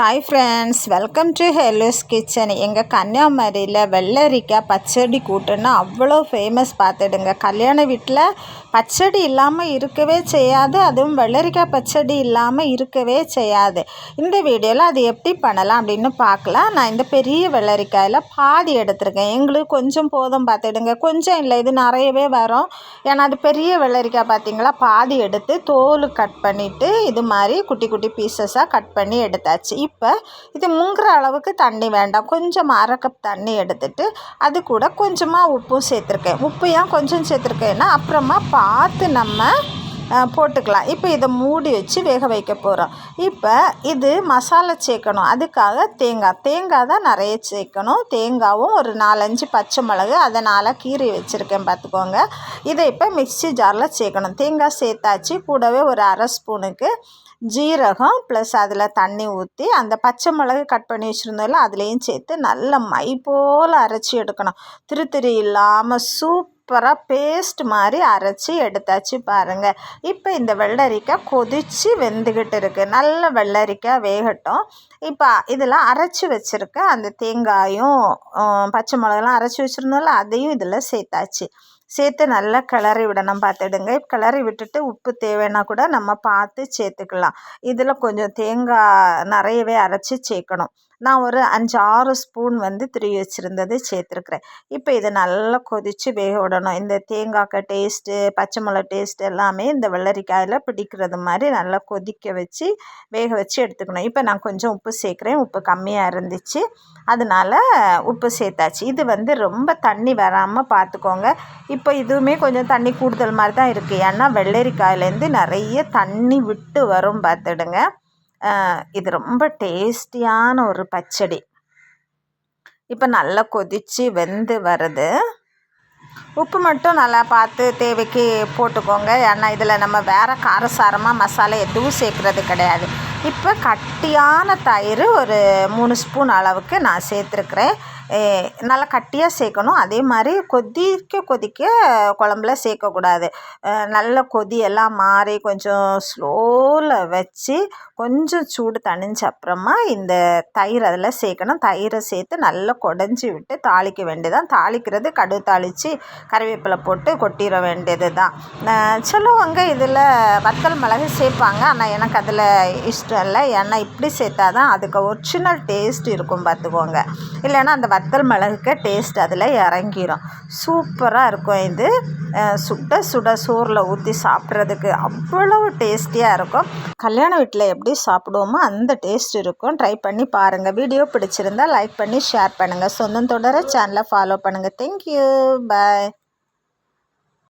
Hi friends welcome to hello's kitchen எங்கள் கன்னியாகுமரியில் வெள்ளரிக்காய் பச்சடி கூட்டுன்னா அவ்வளோ ஃபேமஸ் பார்த்துடுங்க. கல்யாண வீட்டில் பச்சடி இல்லாமல் இருக்கவே செய்யாது அதுவும் வெள்ளரிக்காய் பச்சடி இல்லாமல் இருக்கவே செய்யாது. இந்த வீடியோவில் அது எப்படி பண்ணலாம் அப்படின்னு பார்க்கலாம். நான் இந்த பெரிய வெள்ளரிக்காயில் பாதி எடுத்திருக்கேன். எங்களுக்கு கொஞ்சம் போதும் பார்த்துடுங்க. கொஞ்சம் இல்லை இது நிறையவே வரும். ஏன்னா அது பெரிய வெள்ளரிக்காய் பார்த்தீங்களா? பாதி எடுத்து தோல் கட் பண்ணிவிட்டு இது மாதிரி குட்டி குட்டி பீசஸாக கட் பண்ணி எடுத்தாச்சு. இப்போ இது முங்குற அளவுக்கு தண்ணி வேண்டாம். கொஞ்சம் அரை கப் தண்ணி எடுத்துட்டு அது கூட கொஞ்சமாக உப்பும் சேர்த்துருக்கேன். உப்பு ஏன் கொஞ்சம் சேர்த்துருக்கேன்னா அப்புறமா பார்த்து நம்ம போட்டுக்கலாம். இப்போ இதை மூடி வச்சு வேக வைக்க போகிறோம் இப்போ இது மசாலா சேர்க்கணும். அதுக்காக தேங்காய். தேங்காய் தான் நிறைய சேர்க்கணும். தேங்காவும் ஒரு நாலஞ்சு பச்சை மிளகு அதனால் கீறி வச்சுருக்கேன் பார்த்துக்கோங்க இதை இப்போ மிக்சி ஜாரில் சேர்க்கணும். தேங்காய் சேர்த்தாச்சு. கூடவே ஒரு அரை ஸ்பூனுக்கு ஜீரகம் ப்ளஸ் அதில் தண்ணி ஊற்றி அந்த பச்சை மிளகு கட் பண்ணி வச்சுருந்தோம்ல அதுலேயும் சேர்த்து நல்ல மை போல் அரைச்சி எடுக்கணும். திரு திரு இல்லாமல் சூப் சூப்பராக பேஸ்ட் மாதிரி அரைச்சி எடுத்தாச்சு பாருங்கள் இப்போ இந்த வெள்ளரிக்காய் கொதித்து வெந்துக்கிட்டு இருக்குது நல்ல வெள்ளரிக்காய் வேகட்டும். இப்போ இதில் அரைச்சி வச்சுருக்க அந்த தேங்காயும் பச்சை மிளகெல்லாம் அரைச்சி வச்சுருந்தோம்ல அதையும் இதில் சேர்த்தாச்சு. சேர்த்து நல்லா கிளறி விடணும். பார்த்துடுங்க. கிளறி விட்டுட்டு உப்பு தேவைன்னா கூட நம்ம பார்த்து சேர்த்துக்கலாம். இதில் கொஞ்சம் தேங்காய் நிறையவே அரைச்சி சேர்க்கணும். நான் ஒரு அஞ்சு ஆறு ஸ்பூன் வந்து திருவி வச்சுருந்தது சேர்த்துருக்குறேன். இப்போ இதை நல்லா கொதித்து வேக விடணும். இந்த தேங்காய்க்காய் டேஸ்ட்டு பச்சை மிளகா டேஸ்ட்டு எல்லாமே இந்த வெள்ளரிக்காயில் பிடிக்கிறது மாதிரி நல்லா கொதிக்க வச்சு வேக வச்சு எடுத்துக்கணும். இப்போ நான் கொஞ்சம் உப்பு சேர்க்குறேன். உப்பு கம்மியாக இருந்துச்சு. அதனால் உப்பு சேர்த்தாச்சு. இது வந்து ரொம்ப தண்ணி வராமல் பார்த்துக்கோங்க. இப்போ இதுவுமே கொஞ்சம் தண்ணி கூடுதல் மாதிரி தான் இருக்குது ஏன்னா வெள்ளரிக்காயிலேருந்து நிறைய தண்ணி விட்டு வரும் பார்த்துடுங்க இது ரொம்ப டேஸ்டியான ஒரு பச்சடி. இப்போ நல்லா கொதித்து வெந்து வருது. உப்பு மட்டும் நல்லா பார்த்து தேவைக்கு போட்டுக்கோங்க. ஏன்னா இதில் நம்ம வேறு காரசாரமாக மசாலா எதுவும் சேர்க்குறது கிடையாது. இப்போ கட்டியான தயிர் ஒரு மூணு ஸ்பூன் அளவுக்கு நான் சேர்த்துருக்குறேன். நல்லா கட்டியாக சேர்க்கணும். அதே மாதிரி கொதிக்க கொதிக்க குழம்புல சேர்க்கக்கூடாது. நல்ல கொதியெல்லாம் மாறி கொஞ்சம் ஸ்லோவில் வச்சு கொஞ்சம் சூடு தணிஞ்ச அப்புறமா இந்த தயிர் அதில் சேர்க்கணும். தயிரை சேர்த்து நல்லா குடஞ்சி விட்டு தாளிக்க வேண்டியதான் தாளிக்கிறது கடுகு தாளித்து கறிவேப்பிலை போட்டு கொட்டிட வேண்டியது தான் சிலவங்க இதில் வத்தல் மிளகு சேர்ப்பாங்க. ஆனால் எனக்கு அதில் இஷ்டம் இல்லை. ஏன்னா இப்படி சேர்த்தா தான் அதுக்கு ஒரிஜினல் டேஸ்ட் இருக்கும் பார்த்துக்கோங்க. இல்லைன்னா அந்த வத்தல் மிளகுக்கு டேஸ்ட் அதில் இறங்கிரும். சூப்பராக இருக்கும் இது. சுட சுட சோறில் ஊற்றி சாப்பிட்றதுக்கு அவ்வளோ டேஸ்டியாக இருக்கும். கல்யாண வீட்டில் எப்படி சாப்பிடுவோமோ அந்த டேஸ்ட் இருக்கும். ட்ரை பண்ணி பாருங்கள் வீடியோ பிடிச்சிருந்தால் லைக் பண்ணி ஷேர் பண்ணுங்கள் சொந்தம் தொடர சேனலை ஃபாலோ பண்ணுங்கள் தேங்க்யூ பாய்